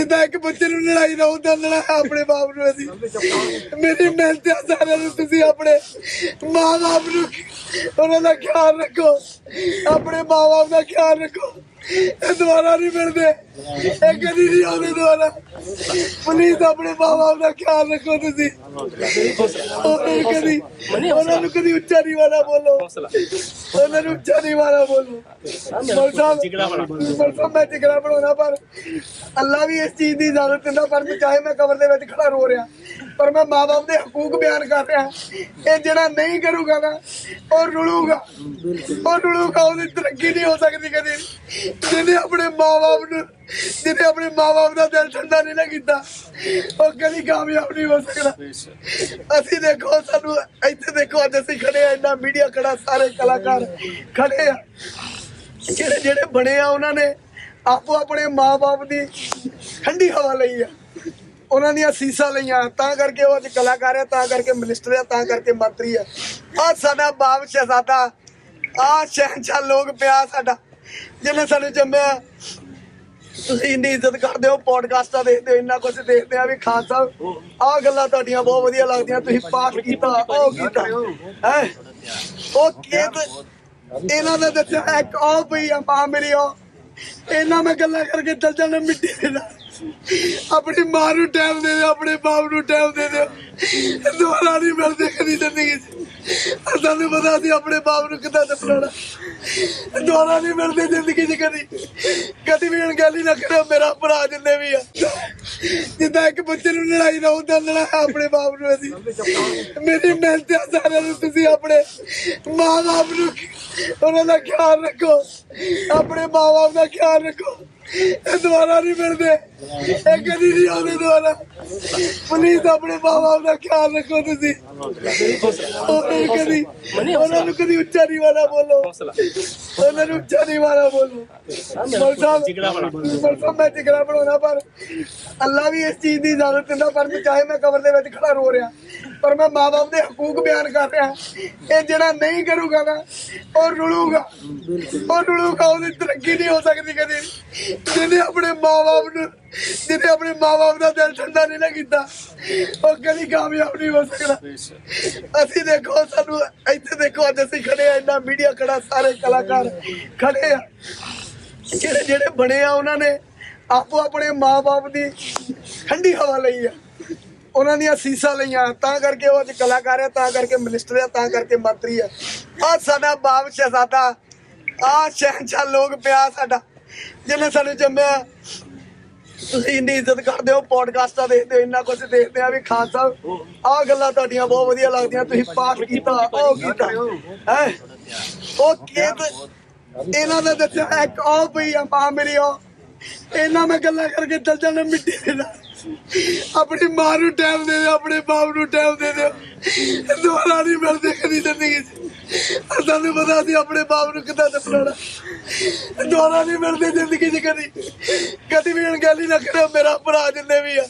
ਜਿੱਦਾਂ ਇੱਕ ਬੱਚੇ ਨੂੰ ਲੜਾਈ ਨਾ ਹੁੰਦਾ ਲੜਾ ਆਪਣੇ ਬਾਪ ਨੂੰ ਅਸੀਂ। ਮੇਰੀ ਮਿਹਨਤ ਆ, ਸਾਰਿਆਂ ਨੂੰ ਤੁਸੀਂ ਆਪਣੇ ਮਾਂ ਬਾਪ ਨੂੰ ਉਹਨਾਂ ਦਾ ਖਿਆਲ ਰੱਖੋ। ਆਪਣੇ ਮਾਂ ਬਾਪ ਦਾ ਖਿਆਲ ਰੱਖੋ। ਇਹ ਦੁਬਾਰਾ ਨਹੀਂ ਮਿਲਦੇ। ਇਹ ਕਦੀ ਨਹੀਂ ਆਉਂਦੇ ਦੁਬਾਰਾ। ਪਲੀਜ਼ ਆਪਣੇ ਬਾਪ ਦਾ ਖਿਆਲ ਰੱਖੋ ਤੁਸੀਂ। ਉਹਨਾਂ ਨੂੰ ਕਦੀ ਉਹਨਾਂ ਨੂੰ ਕਦੀ ਉੱਚਾ ਨਹੀਂ ਵਾਲਾ ਬੋਲੋ। ਉਹਨਾਂ ਨੂੰ ਉੱਚਾ ਨਹੀਂ ਵਾਲਾ ਬੋਲੋ। ਮੌਲ ਸਾਹਿਬ ਮੌਲ ਸਾਹਿਬ ਮੈਂ ਜਿਗਰਾ ਬਣਾਉਣਾ ਪਰ ਅੱਲਾ ਵੀ ਇਸ ਚੀਜ਼ ਦੀ ਇਜਾਜ਼ਤ ਦਿੰਦਾ ਪਰ ਚਾਹੇ ਮੈਂ ਕਬਰ ਦੇ ਵਿੱਚ ਖੜਾ ਰੋ ਰਿਹਾ। ਪਰ ਮੈਂ ਮਾਂ-ਬਾਪ ਦੇ ਹਕੂਕ ਬਿਆਨ ਕਰ ਰਿਹਾ। ਇਹ ਜਿਹੜਾ ਨਹੀਂ ਕਰੂਗਾ ਨਾ, ਉਹ ਰੁਲੂਗਾ। ਉਹ ਰੁਲੂਗਾ, ਉਹਦੀ ਤਰੱਕੀ ਨਹੀਂ ਹੋ ਸਕਦੀ ਕਦੇ। ਜਿਹਨੇ ਆਪਣੇ ਮਾਂ-ਬਾਪ ਨੂੰ ਜਿਹਨੇ ਆਪਣੇ ਮਾਂ-ਬਾਪ ਦਾ ਦਿਲ ਠੰਡਾ ਨਹੀਂ ਨਾ ਕੀਤਾ, ਉਹ ਕਦੀ ਕਾਮਯਾਬ ਨਹੀਂ ਹੋ ਸਕਦਾ। ਅਸੀਂ ਦੇਖੋ, ਸਾਨੂੰ ਇੱਥੇ ਦੇਖੋ, ਅੱਜ ਅਸੀਂ ਖੜੇ ਆ ਇੰਨਾ ਮੀਡੀਆ ਖੜਾ, ਸਾਰੇ ਕਲਾਕਾਰ ਖੜੇ ਆ। ਜਿਹੜੇ ਜਿਹੜੇ ਬਣੇ ਆ, ਉਹਨਾਂ ਨੇ ਆਪੋ ਆਪਣੇ ਮਾਂ ਬਾਪ ਦੀ ਠੰਡੀ ਹਵਾ ਲਈ ਆ। ਉਹਨਾਂ ਦੀਆਂ ਸੀਸਾਂ ਲਈਆਂ ਤਾਂ ਕਰਕੇ ਉਹ ਅੱਜ ਕਲਾਕਾਰ ਆ ਤਾਂ ਕਰਕੇ ਮਿਨਿਸਟਰ ਆ ਤਾਂ ਕਰਕੇ ਮੰਤਰੀ ਆ। ਆ ਸਾਡਾ ਬਾਪ ਸ਼ਹਿਜ਼ਾਦਾ ਆ ਸ਼ਹਿਨਸ਼ਾਹ ਲੋਕ ਪਿਆ ਸਾਡਾ ਜਿਹਨੇ ਸਾਨੂੰ ਜੰਮਿਆ। ਤੁਸੀਂ ਇੰਨੀ ਇੱਜ਼ਤ ਕਰਦੇ ਹੋ ਪੋਡਕਾਸਟਾਂ ਦੇਖਦੇ ਹੋ ਇੰਨਾ ਕੁਝ ਦੇਖਦੇ ਆ ਵੀ ਖਾਨ ਸਾਹਿਬ ਆਹ ਗੱਲਾਂ ਤੁਹਾਡੀਆਂ ਬਹੁਤ ਵਧੀਆ ਲੱਗਦੀਆਂ ਤੁਸੀਂ ਪਾਠ ਕੀਤਾ ਉਹ ਕੀਤਾ। ਹੈ? ਉਹ ਖੇਤ ਇਹਨਾਂ ਦਾ ਦੱਸਿਆ ਇੱਕ ਉਹ ਪਈ ਆ ਮਾਂ ਮੇਰੀ ਉਹ। ਇਹਨਾਂ ਮੈਂ ਗੱਲਾਂ ਕਰਕੇ ਚੱਲ ਜਾਣਾ ਮਿੱਟੀ ਦੇ ਨਾਲ। ਆਪਣੀ ਮਾਂ ਨੂੰ ਟਾਈਮ ਦੇ ਦਿਓ, ਆਪਣੇ ਬਾਪ ਨੂੰ ਟਾਈਮ ਦੇ ਦਿਓ। ਦੁਬਾਰਾ ਨਹੀਂ ਮਿਲਦੇ, ਕਦੀ ਜ਼ਿੰਦਗੀ 'ਚ। ਤੁਹਾਨੂੰ ਪਤਾ ਸੀ ਆਪਣੇ ਬਾਪ ਨੂੰ ਕਿੱਦਾਂ ਦਫਨਾਉਣਾ ਦੁਬਾਰਾ ਨਹੀਂ ਮਿਲਦੇ ਜ਼ਿੰਦਗੀ 'ਚ ਕਦੀ। ਕਦੀ ਵੀ ਅਣਗਹਿਲੀ ਨਾ ਕਰਿਓ ਮੇਰਾ ਭਰਾ ਜਿੰਨੇ ਵੀ ਆ। ਜਿੱਦਾਂ ਇੱਕ ਬੱਚੇ ਨੂੰ ਲੜਾਈ ਨਾ ਹੁੰਦਾ ਲੜਾ ਆਪਣੇ ਬਾਪ ਨੂੰ ਅਸੀਂ। ਮੇਰੀ ਮਿਹਨਤ ਆ, ਸਾਰਿਆਂ ਨੂੰ ਤੁਸੀਂ ਆਪਣੇ ਮਾਂ ਬਾਪ ਨੂੰ ਉਹਨਾਂ ਦਾ ਖਿਆਲ ਰੱਖੋ। ਆਪਣੇ ਮਾਂ ਬਾਪ ਦਾ ਖਿਆਲ ਰੱਖੋ। ਇਹ ਦੁਬਾਰਾ ਨਹੀਂ ਮਿਲਦੇ। ਇਹ ਕਦੀ ਨਹੀਂ ਆਉਂਦੇ ਦੁਬਾਰਾ। ਪਲੀਜ਼ ਆਪਣੇ ਬਾਪ ਦਾ ਖਿਆਲ ਰੱਖੋ ਤੁਸੀਂ। ਉਹਨਾਂ ਨੂੰ ਕਦੀ ਉਹਨਾਂ ਨੂੰ ਕਦੀ ਉੱਚਾ ਨਹੀਂ ਵਾਲਾ ਬੋਲੋ। ਉਹਨਾਂ ਨੂੰ ਉੱਚਾ ਨਹੀਂ ਵਾਲਾ ਬੋਲੋ। ਮੌਲ ਸਾਹਿਬ ਮੌਲ ਸਾਹਿਬ ਮੈਂ ਜਿਗਰਾ ਬਣਾਉਣਾ ਪਰ ਅੱਲਾ ਵੀ ਇਸ ਚੀਜ਼ ਦੀ ਇਜਾਜ਼ਤ ਦਿੰਦਾ ਪਰ ਚਾਹੇ ਮੈਂ ਕਬਰ ਦੇ ਵਿੱਚ ਖੜਾ ਰੋ ਰਿਹਾ। ਪਰ ਮੈਂ ਮਾਂ-ਬਾਪ ਦੇ ਹਕੂਕ ਬਿਆਨ ਕਰ ਰਿਹਾ। ਇਹ ਜਿਹੜਾ ਨਹੀਂ ਕਰੂਗਾ ਨਾ, ਉਹ ਰੁਲੂਗਾ। ਉਹ ਰੁਲੂਗਾ, ਉਹਦੀ ਤਰੱਕੀ ਨਹੀਂ ਹੋ ਸਕਦੀ ਕਦੇ। ਜਿਹਨੇ ਆਪਣੇ ਮਾਂ-ਬਾਪ ਨੂੰ ਜਿਹਨੇ ਆਪਣੇ ਮਾਂ-ਬਾਪ ਦਾ ਦਿਲ ਠੰਡਾ ਨਹੀਂ ਨਾ ਕੀਤਾ, ਉਹ ਕਦੀ ਕਾਮਯਾਬ ਨਹੀਂ ਹੋ ਸਕਦਾ। ਅਸੀਂ ਦੇਖੋ, ਸਾਨੂੰ ਇੱਥੇ ਦੇਖੋ, ਅੱਜ ਅਸੀਂ ਖੜੇ ਆ ਇੰਨਾ ਮੀਡੀਆ ਖੜਾ, ਸਾਰੇ ਕਲਾਕਾਰ ਖੜੇ ਆ। ਜਿਹੜੇ ਜਿਹੜੇ ਬਣੇ ਆ, ਉਹਨਾਂ ਨੇ ਆਪੋ ਆਪਣੇ ਮਾਪੇ ਦੀ ਠੰਡੀ ਹਵਾ ਲਈ ਆ। ਉਹਨਾਂ ਦੀਆਂ ਸੀਸਾਂ ਲਈਆਂ। ਤਾਂ ਕਰਕੇ ਉਹ ਅੱਜ ਕਲਾਕਾਰ ਆ ਤਾਂ ਕਰਕੇ ਮਿਨਿਸਟਰ ਆ ਤਾਂ ਕਰਕੇ ਮੰਤਰੀ ਆ। ਆ ਸਾਡਾ ਬਾਪ ਸ਼ਹਿਜ਼ਾਦਾ ਆ ਸ਼ਹਿਨਸ਼ਾਹ ਲੋਕ ਪਿਆ ਸਾਡਾ। ਜਿਹਨੇ ਸਾਨੂੰ ਜੰਮਿਆ ਤੁਸੀਂ ਇੰਨੀ ਇੱਜ਼ਤ ਕਰਦੇ ਹੋ ਪੋਡਕਾਸਟਾਂ ਦੇਖਦੇ ਹੋ ਇੰਨਾ ਕੁਝ ਦੇਖਦੇ ਆ ਵੀ ਖਾਨ ਸਾਹਿਬ ਆਹ ਗੱਲਾਂ ਤੁਹਾਡੀਆਂ ਬਹੁਤ ਵਧੀਆ ਲੱਗਦੀਆਂ ਤੁਸੀਂ ਪਾਠ ਕੀਤਾ ਉਹ ਕੀਤਾ? ਹੈ? ਉਹ ਖੇਤ ਇਹਨਾਂ ਦਾ ਦੱਸਿਆ ਇੱਕ ਉਹ ਪਈ ਆ ਮਾਂ ਮੇਰੀ ਉਹ। ਇਹਨਾਂ ਮੈਂ ਗੱਲਾਂ ਕਰਕੇ ਚੱਲ ਜਾਣਾ ਮਿੱਟੀ ਦੇ ਨਾਲ। ਆਪਣੀ ਮਾਂ ਨੂੰ ਟਾਈਮ ਦੇ ਦਿਓ, ਆਪਣੇ ਬਾਪ ਨੂੰ ਟਾਈਮ ਦੇ ਦਿਓ। ਦੁਆਰਾ ਨਹੀਂ ਮਿਲਦੇ ਕਦੀ ਜ਼ਿੰਦਗੀ 'ਚ। ਸਾਨੂੰ ਪਤਾ ਸੀ ਆਪਣੇ ਬਾਪ ਨੂੰ ਕਿੱਦਾਂ ਦੱਸਣਾ। ਦੁਆਰਾ ਨਹੀਂ ਮਿਲਦੇ ਜ਼ਿੰਦਗੀ 'ਚ ਕਦੀ। ਕਦੀ ਵੀ ਅਣਗਹਿਲੀ ਨਾ ਕਰਿਓ, ਮੇਰਾ ਭਰਾ ਜਿੰਨੇ ਵੀ ਆ।